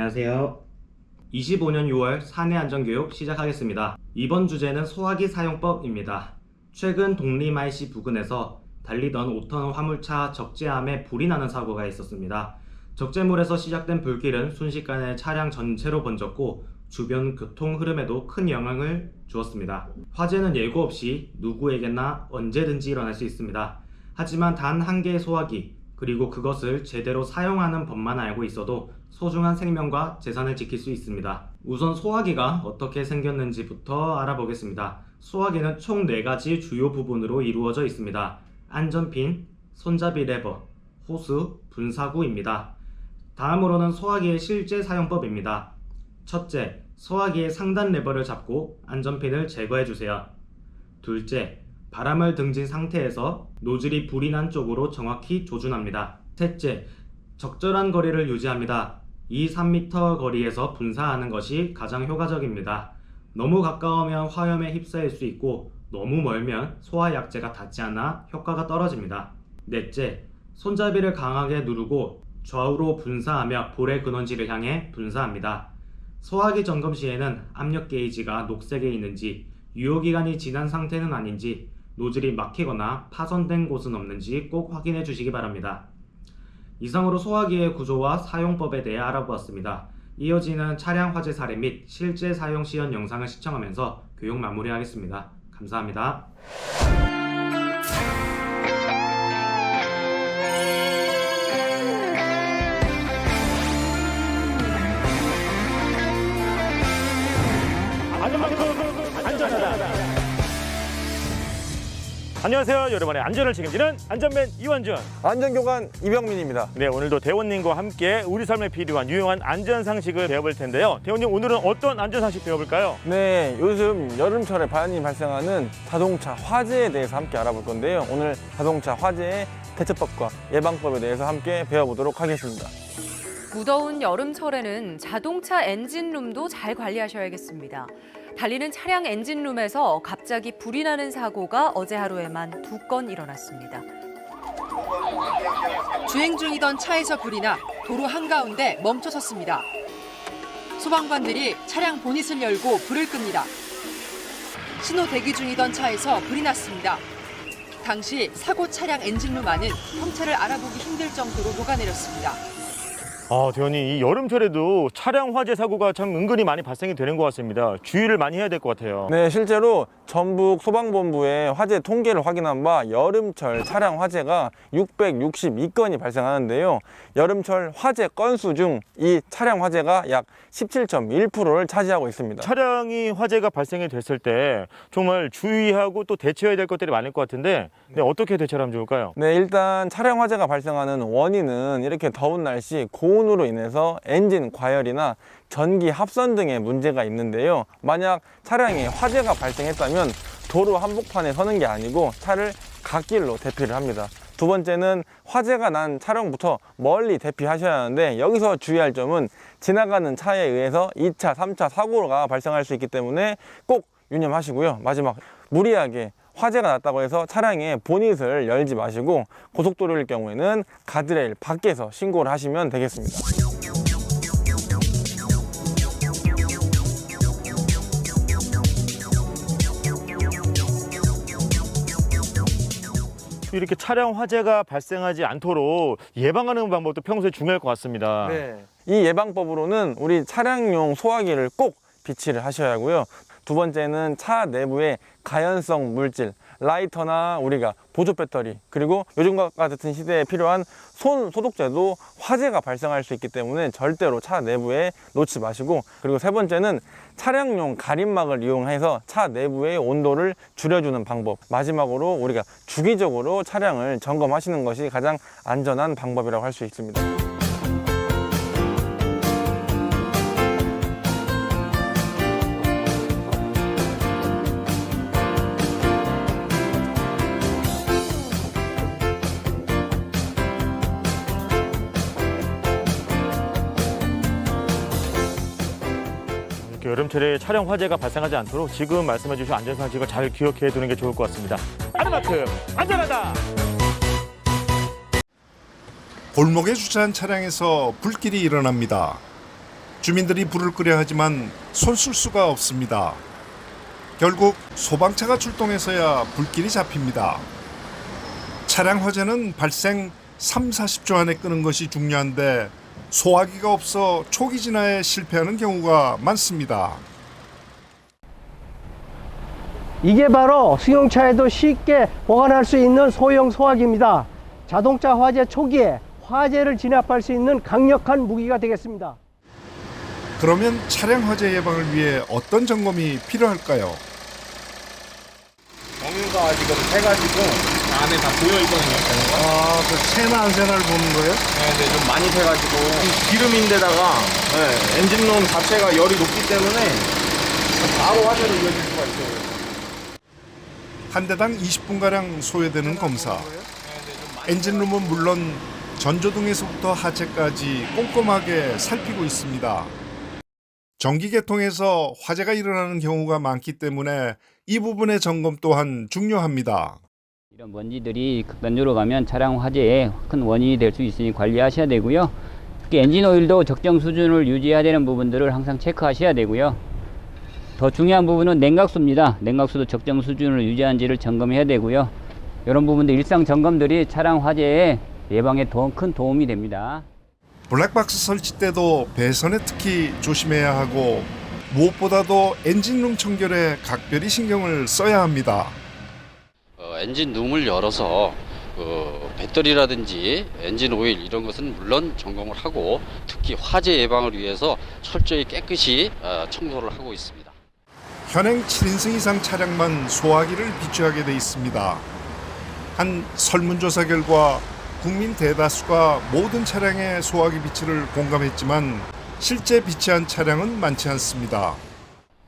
안녕하세요. 25년 6월 사내 안전교육 시작하겠습니다. 이번 주제는 소화기 사용법입니다. 최근 독리마이시 부근에서 달리던 5톤 화물차 적재함에 불이 나는 사고가 있었습니다. 적재물에서 시작된 불길은 순식간에 차량 전체로 번졌고 주변 교통 흐름에도 큰 영향을 주었습니다. 화재는 예고 없이 누구에게나 언제든지 일어날 수 있습니다. 하지만 단 한 개의 소화기 그리고 그것을 제대로 사용하는 법만 알고 있어도 소중한 생명과 재산을 지킬 수 있습니다. 우선 소화기가 어떻게 생겼는지부터 알아보겠습니다. 소화기는 총 4가지 주요 부분으로 이루어져 있습니다. 안전핀, 손잡이 레버, 호스, 분사구입니다. 다음으로는 소화기의 실제 사용법입니다. 첫째, 소화기의 상단 레버를 잡고 안전핀을 제거해 주세요. 둘째, 바람을 등진 상태에서 노즐이 불이 난 쪽으로 정확히 조준합니다. 셋째, 적절한 거리를 유지합니다. 2, 3m 거리에서 분사하는 것이 가장 효과적입니다. 너무 가까우면 화염에 휩싸일 수 있고 너무 멀면 소화 약제가 닿지 않아 효과가 떨어집니다. 넷째, 손잡이를 강하게 누르고 좌우로 분사하며 볼의 근원지를 향해 분사합니다. 소화기 점검 시에는 압력 게이지가 녹색에 있는지 유효기간이 지난 상태는 아닌지 노즐이 막히거나 파손된 곳은 없는지 꼭 확인해 주시기 바랍니다. 이상으로 소화기의 구조와 사용법에 대해 알아보았습니다. 이어지는 차량 화재 사례 및 실제 사용 시연 영상을 시청하면서 교육 마무리하겠습니다. 감사합니다. 안녕하세요. 여러분의 안전을 책임지는 안전맨 이완준. 안전교관 이병민입니다. 네, 오늘도 대원님과 함께 우리 삶에 필요한 유용한 안전 상식을 배워볼 텐데요. 대원님 오늘은 어떤 안전 상식 배워볼까요? 네, 요즘 여름철에 반이 발생하는 자동차 화재에 대해서 함께 알아볼 건데요. 오늘 자동차 화재의 대처법과 예방법에 대해서 함께 배워보도록 하겠습니다. 무더운 여름철에는 자동차 엔진룸도 잘 관리하셔야겠습니다. 달리는 차량 엔진룸에서 갑자기 불이 나는 사고가 어제 하루에만 두 건 일어났습니다. 주행 중이던 차에서 불이 나 도로 한가운데 멈춰 섰습니다. 소방관들이 차량 보닛을 열고 불을 끕니다. 신호 대기 중이던 차에서 불이 났습니다. 당시 사고 차량 엔진룸 안은 형체를 알아보기 힘들 정도로 녹아내렸습니다. 아, 대원님 이 여름철에도 차량 화재 사고가 참 은근히 많이 발생이 되는 것 같습니다. 주의를 많이 해야 될 것 같아요. 네, 실제로 전북 소방본부의 화재 통계를 확인한 바 여름철 차량 화재가 662건이 발생하는데요. 여름철 화재 건수 중 이 차량 화재가 약 17.1%를 차지하고 있습니다. 차량이 화재가 발생이 됐을 때 정말 주의하고 또 대처해야 될 것들이 많을 것 같은데 네, 어떻게 대처를 하면 좋을까요? 네, 일단 차량 화재가 발생하는 원인은 이렇게 더운 날씨 고온으로 인해서 엔진 과열이나 전기 합선 등의 문제가 있는데요. 만약 차량에 화재가 발생했다면 도로 한복판에 서는 게 아니고 차를 갓길로 대피를 합니다. 두 번째는 화재가 난 차량부터 멀리 대피하셔야 하는데 여기서 주의할 점은 지나가는 차에 의해서 2차, 3차 사고가 발생할 수 있기 때문에 꼭 유념하시고요. 마지막 무리하게 화재가 났다고 해서 차량의 보닛을 열지 마시고 고속도로일 경우에는 가드레일 밖에서 신고를 하시면 되겠습니다. 이렇게 차량 화재가 발생하지 않도록 예방하는 방법도 평소에 중요할 것 같습니다. 이 예방법으로는 우리 차량용 소화기를 꼭 비치를 하셔야 하고요. 두 번째는 차 내부의 가연성 물질, 라이터나 우리가 보조 배터리, 그리고 요즘과 같은 시대에 필요한 손 소독제도 화재가 발생할 수 있기 때문에 절대로 차 내부에 놓지 마시고, 그리고 세 번째는 차량용 가림막을 이용해서 차 내부의 온도를 줄여주는 방법. 마지막으로 우리가 주기적으로 차량을 점검하시는 것이 가장 안전한 방법이라고 할 수 있습니다. 여름철에 차량 화재가 발생하지 않도록 지금 말씀해 주신 안전상식을 잘 기억해 두는 게 좋을 것 같습니다. 아르마크 안전하다! 골목에 주차한 차량에서 불길이 일어납니다. 주민들이 불을 끄려 하지만 손쓸 수가 없습니다. 결국 소방차가 출동해서야 불길이 잡힙니다. 차량 화재는 발생 3, 40초 안에 끄는 것이 중요한데 소화기가 없어 초기 진화에 실패하는 경우가 많습니다. 이게 바로 승용차에도 쉽게 보관할 수 있는 소형 소화기입니다. 자동차 화재 초기에 화재를 진압할 수 있는 강력한 무기가 되겠습니다. 그러면 차량 화재 예방을 위해 어떤 점검이 필요할까요? 정유가 지금 새가지고 안에 다 보여 있거든요. 아, 그 새나 안 새나를 보는 거예요? 네, 네, 좀 많이 새가지고 기름인데다가 네, 엔진룸 자체가 열이 높기 때문에 바로 화재로 이어질 수가 있어요. 한 대당 20분가량 소요되는 검사. 엔진룸은 물론 전조등에서부터 하체까지 꼼꼼하게 살피고 있습니다. 전기 계통에서 화재가 일어나는 경우가 많기 때문에 이 부분의 점검 또한 중요합니다. 이런 먼지들이 극단적으로 가면 차량 화재의 큰 원인이 될 수 있으니 관리하셔야 되고요. 특히 엔진 오일도 적정 수준을 유지해야 되는 부분들을 항상 체크하셔야 되고요. 더 중요한 부분은 냉각수입니다. 냉각수도 적정 수준을 유지하는지를 점검해야 되고요. 이런 부분들 일상 점검들이 차량 화재의 예방에 더 큰 도움이 됩니다. 블랙박스 설치 때도 배선에 특히 조심해야 하고 무엇보다도 엔진룸 청결에 각별히 신경을 써야 합니다. 어, 엔진 룸을 열어서 어, 배터리라든지 엔진 오일 이런 것은 물론 점검을 하고 특히 화재 예방을 위해서 철저히 깨끗이 어, 청소를 하고 있습니다. 현행 7인승 이상 차량만 소화기를 비추하게 돼 있습니다. 한 설문조사 결과 국민 대다수가 모든 차량의 소화기 비치를 공감했지만 실제 비치한 차량은 많지 않습니다.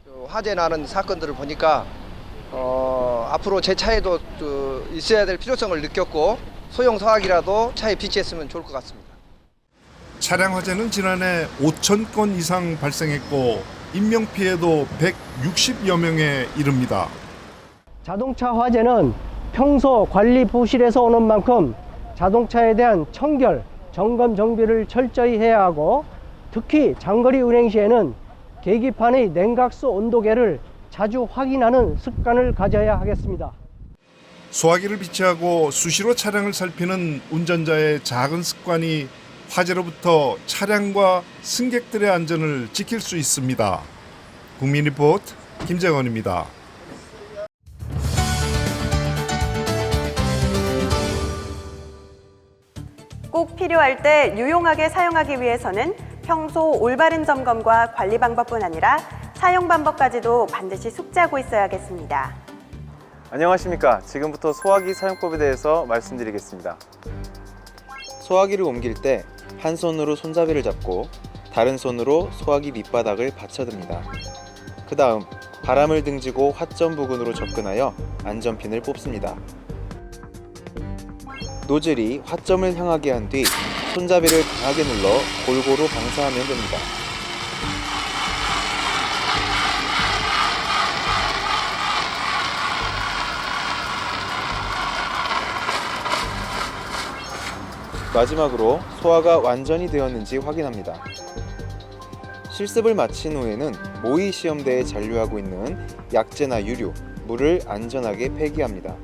그 화재 나는 사건들을 보니까 어, 앞으로 제 차에도 그 있어야 될 필요성을 느꼈고 소형 소화기라도 차에 비치했으면 좋을 것 같습니다. 차량 화재는 지난해 5천 건 이상 발생했고 인명 피해도 160여 명에 이릅니다. 자동차 화재는 평소 관리 부실에서 오는 만큼 자동차에 대한 청결, 점검 정비를 철저히 해야 하고 특히 장거리 운행 시에는 계기판의 냉각수 온도계를 자주 확인하는 습관을 가져야 하겠습니다. 소화기를 비치하고 수시로 차량을 살피는 운전자의 작은 습관이 화재로부터 차량과 승객들의 안전을 지킬 수 있습니다. 국민 리포트 김재건입니다. 꼭 필요할 때 유용하게 사용하기 위해서는 평소 올바른 점검과 관리 방법뿐 아니라 사용 방법까지도 반드시 숙지하고 있어야겠습니다. 안녕하십니까. 지금부터 소화기 사용법에 대해서 말씀드리겠습니다. 소화기를 옮길 때 한 손으로 손잡이를 잡고 다른 손으로 소화기 밑바닥을 받쳐듭니다. 그 다음 바람을 등지고 화점 부근으로 접근하여 안전핀을 뽑습니다. 노즐이 화점을 향하게 한 뒤 손잡이를 강하게 눌러 골고루 방사하면 됩니다. 마지막으로 소화가 완전히 되었는지 확인합니다. 실습을 마친 후에는 모의 시험대에 잔류하고 있는 약재나 유류, 물을 안전하게 폐기합니다.